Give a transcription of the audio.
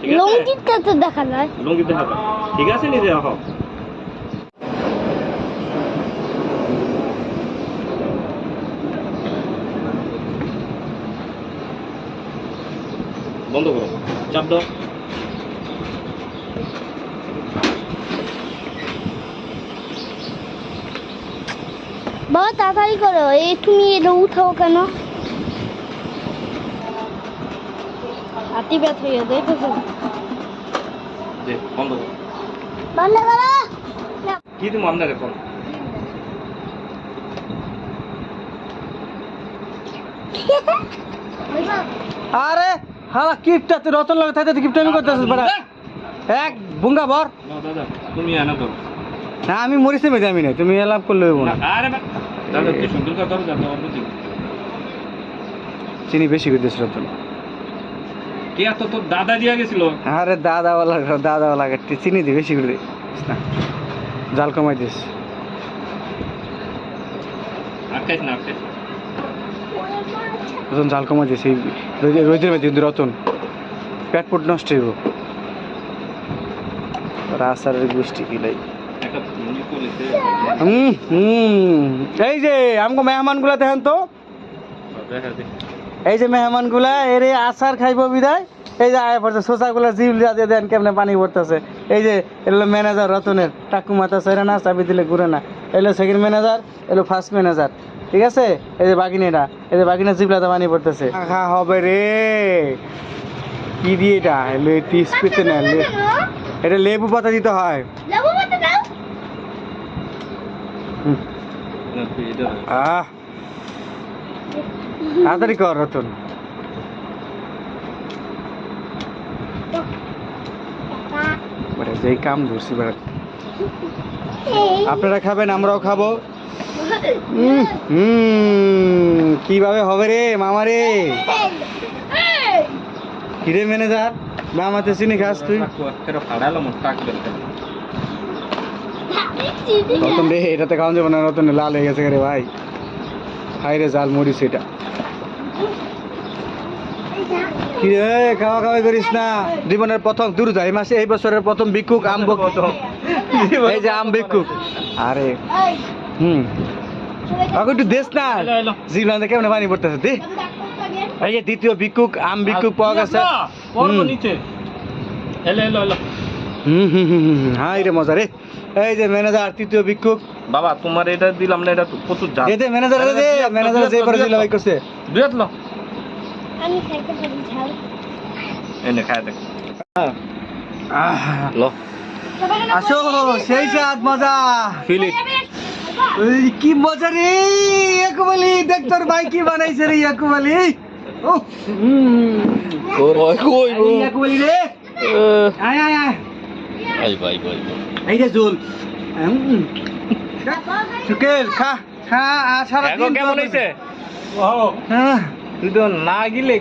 ঠিক আছে? তো দেখা ঠিক আছে নিজে রাখো। বন্ধ করো। চাপ দাও। বাবা তাড়াতাড়ি করো। এই তুমি এটা উঠাও কেন? হাতি ব্যথা হয়ে দেখেছ দে বন্ধ করো। ভালো ভালো কি তুমি আপনার এখন আরে হালা কিপটা তুই রতন লাগে থাকতে কিপটা আমি করতেছিস বেটা এক বুঙ্গা বর না দাদা তুমি আনা ধরো না আমি মরিছে মেয়ে আমি নাই তুমি এলাপ করলে হইব না। আরে দাদা তুই সুন্দর করে যাতে অন্য চিনি বেশি করে দিয়েছিল রতন। তোর দাদা দিয়া গেছিল? আরে চিনি দি বেশি করে না জাল কমাই দিস। আটকাইস না আটকাইস রতন জাল কমাই দিস এই রোদের মধ্যে কিন্তু রতন। পেট পুট নষ্ট হইব। রাস্তার বৃষ্টি কিলাই হুম হুম। এই যে আমগো মেহমানগুলা দেখেন তো। দেখা এই যে মেহমানগুলা এরে আচার খাইব বিদায়। এই যে আয় পড়ছে শোষা গুলা জিভ দিয়ে দেন কেমনে পানি পড়তেছে। এই যে এলো ম্যানেজার রতনের টাকু মাথা সেরে না চাবি দিলে ঘুরে না। এলো সেকেন্ড ম্যানেজার এলো ফার্স্ট ম্যানেজার ঠিক আছে? এই যে বাগিনীরা এই যে বাগিনা জিবলাতে পানি পড়তেছে। খা হবে রে। কি দিয়ে এটা? এলো তিস পেতে না লে- এটা লেবু পাতা দিতে হয়। লেবু পাতা দাও। হুম। এটা আহ। তাড়াতাড়ি কর রতন। যেই কাম ধরছি বেটা। আপনারা খাবেন, আমরাও খাব। কীভাবে হবে রে মামা রে? কিরে ম্যানেজার মামাতে চিনি খাস তুই? রে, এটাতে খাওয়ান যাব না রতন লাল হয়ে গেছে রে ভাই। হাই রে জাল মরিস এটা কি রে খাওয়া খাওয়া করিস না? জীবনের প্রথম দূর যায় মাসে এই বছরের প্রথম ভিক্ষুক আম। এই যে আম ভিক্ষুক। আরে হুম। আমাকে একটু দেশ না। জীবনে কেমন পানি পড়তেছে দে। এই যে দ্বিতীয় ভিক্ষুক আম ভিক্ষুক পাওয়া গেছে। হুম। হুম হুম হুম হুম, হুম হাই রে মজা রে। এই যে ম্যানেজার তৃতীয় ভিক্ষুক। বাবা তোমার এটা দিলাম না এটা তো প্রচুর জাল এ দে ম্যানেজার দে ম্যানেজার যে করে দিল ভাই করছে। দুয়াত লো আমি খাইতে পারি ঝাল। এনে খায় দেখ। আহ। লো। আসো সেই স্বাদ মজা। ফিল ইট কি মজা রে ইয়াকুব আলী দেখ তোর ভাই কি বানাইছে রে ইয়াকুব আলী ও কই ইয়াকুব আলী রে। আয় আয় আয়। আই ভাই ভাই এই যে ঝোল উম। সুকেল খা খা আর সারা দিন কেমন হইছে? ও হ্যাঁ। তুই তো না গিলে